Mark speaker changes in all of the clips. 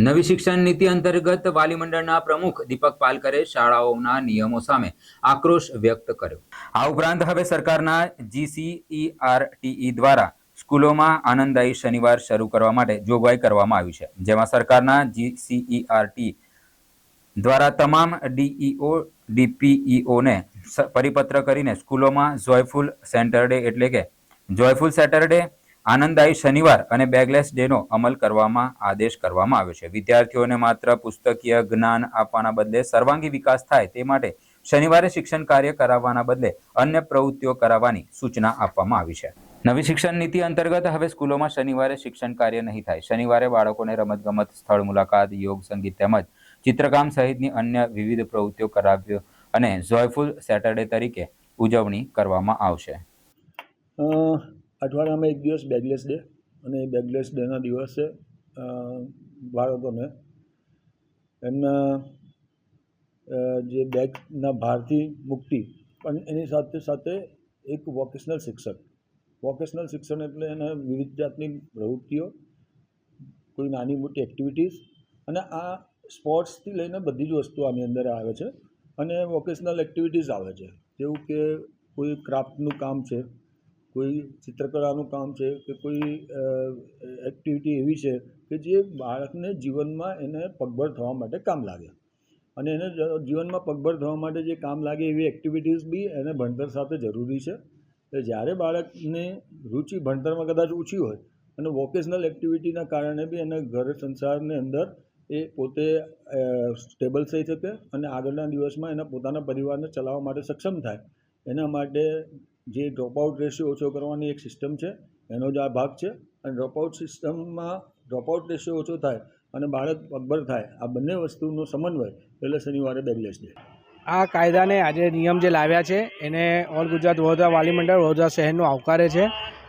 Speaker 1: નવી શિક્ષણ નીતિ અંતર્ગત વાલી મંડળના પ્રમુખ દીપક પાલકરે શાળાઓના નિયમો સામે આક્રોશ વ્યક્ત કર્યો. આ ઉપરાંત હવે સરકારના જીસીઈઆરટીઈ દ્વારા સ્કૂલોમાં આનંદદાયી શનિવાર શરૂ કરવા માટે જોગવાઈ કરવામાં આવી છે. જેમાં સરકારના જીસીઈઆરટી દ્વારા તમામ ડીઈઓ ડીપીઈઓને પરિપત્ર કરીને સ્કૂલોમાં જોયફુલ સેન્ટરડે એટલે કે જોયફુલ સેટરડે આનંદદાયી શનિવાર અને બેગલેસ ડેનો અમલ કરવામાં આદેશ કરવામાં આવ્યો છે. વિદ્યાર્થીઓને માત્ર પુસ્તકીય જ્ઞાન આપવાના બદલે સર્વાંગી વિકાસ થાય તે માટે શનિવારે શિક્ષણ કાર્ય કરાવવાના બદલે અન્ય પ્રવૃત્તિઓ કરાવવાની સૂચના આપવામાં આવી છે. નવી શિક્ષણ નીતિ અંતર્ગત હવે સ્કૂલોમાં શનિવારે શિક્ષણ કાર્ય નહીં થાય. શનિવારે બાળકોને રમતગમત સ્થળ મુલાકાત, યોગ, સંગીત તેમજ ચિત્રકામ સહિતની અન્ય વિવિધ પ્રવૃત્તિઓ કરાવ્યો અને જોયફુલ સેટરડે તરીકે ઉજવણી કરવામાં આવશે.
Speaker 2: અઠવાડિયામાં એક દિવસ બેગલેસ ડે અને એ બેગલેસ ડેના દિવસે બાળકોને એમના જે બેગના ભારથી મુક્તિ પણ એની સાથે સાથે એક વોકેશનલ શિક્ષક. વોકેશનલ શિક્ષણ એટલે એને વિવિધ જાતની પ્રવૃત્તિઓ, કોઈ નાની મોટી એક્ટિવિટીઝ અને આ સ્પોર્ટ્સથી લઈને બધી જ વસ્તુઓ આની અંદર આવે છે અને વોકેશનલ એક્ટિવિટીઝ આવે છે. જેવું કે કોઈ ક્રાફ્ટનું કામ છે કોઈ ચિત્રકલાનું કામ છે કે કોઈ એક્ટિવિટી એવી છે કે જે બાળકને જીવનમાં એને પગભર થવા માટે કામ લાગે. અને એને જીવનમાં પગભર થવા માટે જે કામ લાગે એવી એક્ટિવિટીઝ બી એને ભણતર સાથે જરૂરી છે. એટલે જ્યારે બાળકને રુચિ, ભણતરમાં કદાચ ઓછી હોય અને વોકેશનલ એક્ટિવિટીના કારણે બી એને ઘર સંસારની અંદર એ પોતે સ્ટેબલ થઈ શકે અને આગળના દિવસમાં એના પોતાના પરિવારને ચલાવવા માટે સક્ષમ થાય. એના માટે જે ડ્રોપઆઉટ રેશિયો ઓછો કરવાની એક સિસ્ટમ છે, એનો જ આ ભાગ છે. અને ડ્રોપઆઉટ સિસ્ટમમાં ડ્રોપઆઉટ રેશિયો ઓછો થાય અને બાળક પગભર થાય, આ બંને વસ્તુનો સમન્વય એટલે શનિવારે બેગલેસ ડે.
Speaker 3: આ કાયદાને આજે નિયમ જે લાવ્યા છે, એને ઓલ ગુજરાત વડોદરા વાલી મંડળ, વડોદરા શહેરનું આવકારે છે.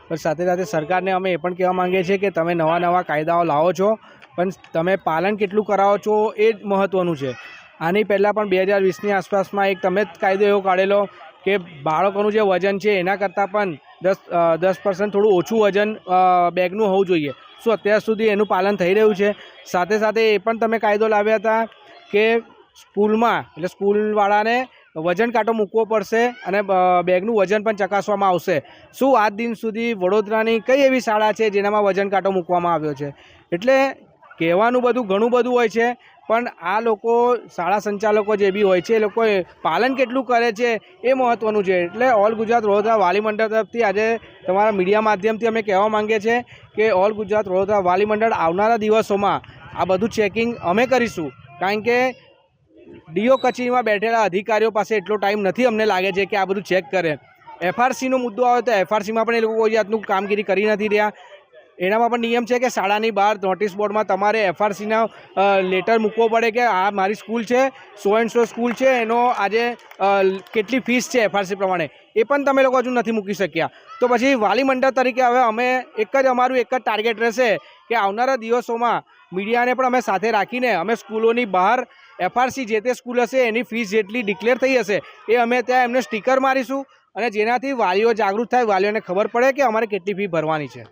Speaker 3: પણ સાથે સાથે સરકારને અમે એ પણ કહેવા માંગીએ છીએ કે તમે નવા નવા કાયદાઓ લાવો છો, પણ તમે પાલન કેટલું કરાવો છો એ જ મહત્ત્વનું છે. આની પહેલાં પણ બે હજાર વીસની આસપાસમાં એક તમે જ કાયદો એવો કાઢેલો કે બાળકોનું જે વજન છે એના કરતાં પણ દસ દસ પર્સન્ટ થોડું ઓછું વજન બેગનું હોવું જોઈએ. શું અત્યાર સુધી એનું પાલન થઈ રહ્યું છે? સાથે સાથે એ પણ તમે કાયદો લાવ્યા હતા કે સ્કૂલમાં, એટલે સ્કૂલવાળાને વજન કાંટો મૂકવો પડશે અને બેગનું વજન પણ ચકાસવામાં આવશે. શું આજ દિન સુધી વડોદરાની કઈ એવી શાળા છે જેનામાં વજન કાંટો મૂકવામાં આવ્યો છે? એટલે કહેવાનું બધું ઘણું બધું હોય છે, પણ આ લોકો શાળા સંચાલકો જે બી હોય છે, એ લોકોએ પાલન કેટલું કરે છે એ મહત્ત્વનું છે. એટલે ઓલ ગુજરાત વડોદરા વાલી મંડળ તરફથી આજે તમારા મીડિયા માધ્યમથી અમે કહેવા માંગીએ છીએ કે ઓલ ગુજરાત વડોદરા વાલી મંડળ આવનારા દિવસોમાં આ બધું ચેકિંગ અમે કરીશું. કારણ કે ડીઓ કચેરીમાં બેઠેલા અધિકારીઓ પાસે એટલો ટાઈમ નથી અમને લાગે છે કે આ બધું ચેક કરે. એફઆરસીનો મુદ્દો આવે તો એફઆરસીમાં પણ એ લોકો કોઈ જાતનું કામગીરી કરી નથી રહ્યા. એનામાં પણ નિયમ છે કે શાળાની બહાર નોટિસ બોર્ડમાં તમારે એફઆરસીના લેટર મૂકવો પડે કે આ મારી સ્કૂલ છે, સો એન્ડ સો સ્કૂલ છે, એનો આજે કેટલી ફીસ છે એફઆરસી પ્રમાણે. એ પણ તમે લોકો હજુ નથી મૂકી શક્યા. તો પછી વાલી મંડળ તરીકે હવે અમે એક જ, અમારું એક જ ટાર્ગેટ રહેશે કે આવનારા દિવસોમાં મીડિયાને પણ અમે સાથે રાખીને અમે સ્કૂલોની બહાર એફઆરસી જે તે સ્કૂલ હશે એની ફીસ જેટલી ડિક્લેર થઈ હશે એ અમે ત્યાં એમને સ્ટીકર મારીશું અને જેનાથી વાલીઓ જાગૃત થાય, વાલીઓને ખબર પડે કે અમારે કેટલી ફી ભરવાની છે.